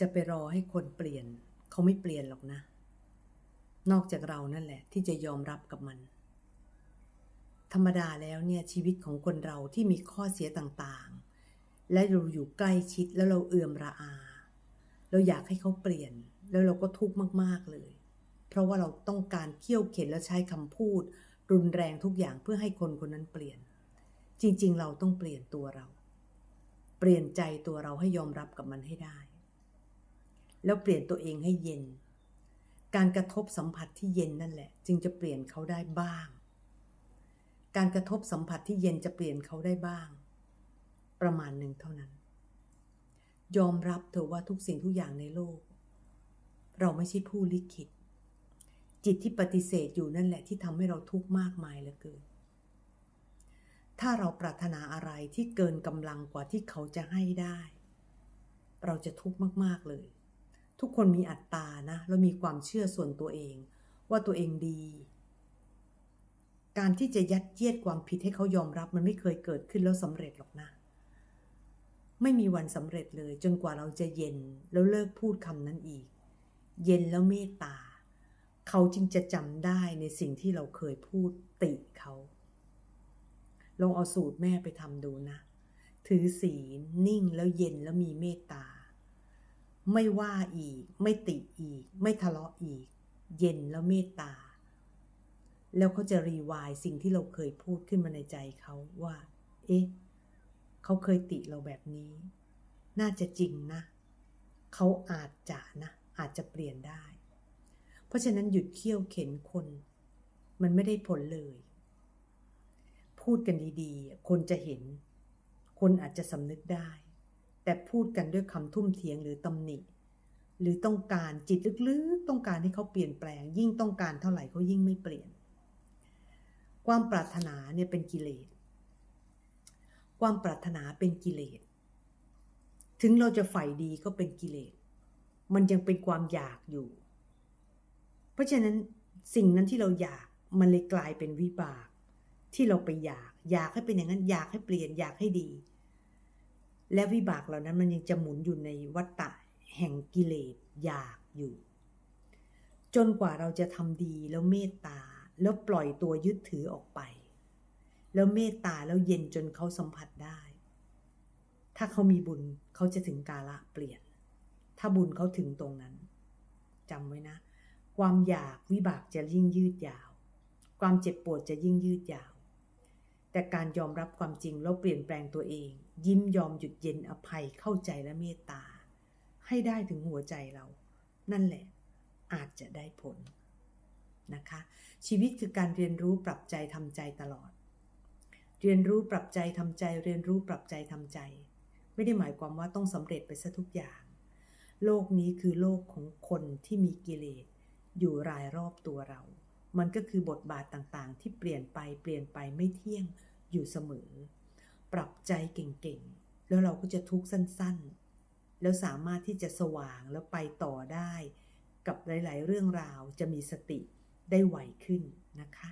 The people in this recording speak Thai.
จะไปรอให้คนเปลี่ยน เขาไม่เปลี่ยนหรอกนะ นอกจากเรานั่นแหละ ที่จะยอมรับกับมัน ธรรมดาแล้วเนี่ยชีวิตของคนเราที่มีข้อเสียต่างๆ และเราอยู่ใกล้ชิดแล้วเราเอื่อมระอา เราอยากให้เขาเปลี่ยน แล้วเราก็ทุกข์มากๆเลย เพราะว่าเราต้องการเขี่ยวเข็นและใช้คำพูด รุนแรงทุกอย่างเพื่อให้คนคนนั้นเปลี่ยน จริงๆ เราต้องเปลี่ยนตัวเรา เปลี่ยนใจตัวเราให้ยอมรับกับมันให้ได้ แล้วเปลี่ยนตัวเองให้เย็น การกระทบสัมผัสที่เย็นนั่นแหละ จึงจะเปลี่ยนเขาได้บ้าง การกระทบสัมผัสที่เย็นจะเปลี่ยนเขาได้บ้าง ประมาณหนึ่งเท่านั้น ยอมรับเถอะว่าทุกสิ่งทุกอย่างในโลก เราไม่ใช่ผู้ลิขิต จิตที่ปฏิเสธอยู่นั่นแหละที่ทำให้เราทุกข์มากมายเหลือเกินถ้าเราปรารถนาอะไรที่เกินกำลังกว่าที่เขาจะให้ได้ เราจะทุกข์มาก ๆ เลย ทุกคนมีอัตตานะแล้วมีความเชื่อส่วนตัวเอง ว่าตัวเองดี การที่จะยัดเยียดความผิดให้เขายอมรับมันไม่เคยเกิดขึ้นแล้วสำเร็จหรอกนะ ไม่มีวันสำเร็จเลย จนกว่าเราจะเย็นแล้วเลิกพูดคำนั้นอีก เย็นแล้วเมตตา เขาจึงจะจำได้ในสิ่งที่เราเคยพูดติเขาลองเอาสูตรแม่ไปทำดูนะ ถือศีลนิ่งแล้วเย็นแล้วมีเมตตา ไม่ว่าอีก ไม่ติอีก ไม่ทะเลาะอีก เย็นแล้วเมตตา แล้วเขาจะรีวายสิ่งที่เราเคยพูดขึ้นมาในใจเขาว่า เอ๊ะเขาเคยติเราแบบนี้ น่าจะจริงนะ เขาอาจจะนะ อาจจะเปลี่ยนได้ เพราะฉะนั้นหยุดเคี่ยวเข็นคน มันไม่ได้ผลเลย พูดกันดีๆ คนจะเห็น คนอาจจะสำนึกได้ แต่พูดกันด้วยคำทุ่มเถียงหรือตำหนิ หรือต้องการจิตลึกๆ ต้องการให้เขาเปลี่ยนแปลง ยิ่งต้องการเท่าไหร่เขายิ่งไม่เปลี่ยน ความปรารถนาเนี่ยเป็นกิเลส ความปรารถนาเป็นกิเลส ถึงเราจะใฝ่ดีก็เป็นกิเลส มันยังเป็นความอยากอยู่ เพราะฉะนั้นสิ่งนั้นที่เราอยากมันเลยกลายเป็นวิบาก ที่เราไปอยาก อยากให้เป็นอย่างนั้น อยากให้เปลี่ยนอยากให้ดี และวิบากเหล่านั้นมันยังจะหมุนอยู่ในวัฏฏะแห่งกิเลสอยากอยู่ จนกว่าเราจะทำดีแล้วเมตตาแล้วปล่อยตัวยึดถือออกไป แล้วเมตตาแล้วเย็นจนเขาสัมผัสได้ ถ้าเขามีบุญเขาจะถึงกาละเปลี่ยน ถ้าบุญเขาถึงตรงนั้นจำไว้นะ ความอยากวิบากจะยิ่งยืดยาว ความเจ็บปวดจะยิ่งยืดยาว แต่การยอมรับความจริงแล้วเปลี่ยนแปลงตัวเอง ยิ้มยอมหยุดเย็นอภัยเข้าใจและเมตตา ให้ได้ถึงหัวใจเรา นั่นแหละ อาจจะได้ผลนะคะ ชีวิตคือการเรียนรู้ปรับใจทำใจตลอด เรียนรู้ปรับใจทำใจ เรียนรู้ปรับใจทำใจ ไม่ได้หมายความว่าต้องสำเร็จไปซะทุกอย่าง โลกนี้คือโลกของคนที่มีกิเลสอยู่รายรอบตัวเรา มันก็คือบทบาทต่างๆ ที่เปลี่ยนไปเปลี่ยนไปไม่เที่ยงอยู่เสมอ ปรับใจเก่งๆ แล้วเราก็จะทุกข์สั้นๆ แล้วสามารถที่จะสว่างแล้วไปต่อได้ กับหลายๆ เรื่องราวจะมีสติได้ไวขึ้นนะคะ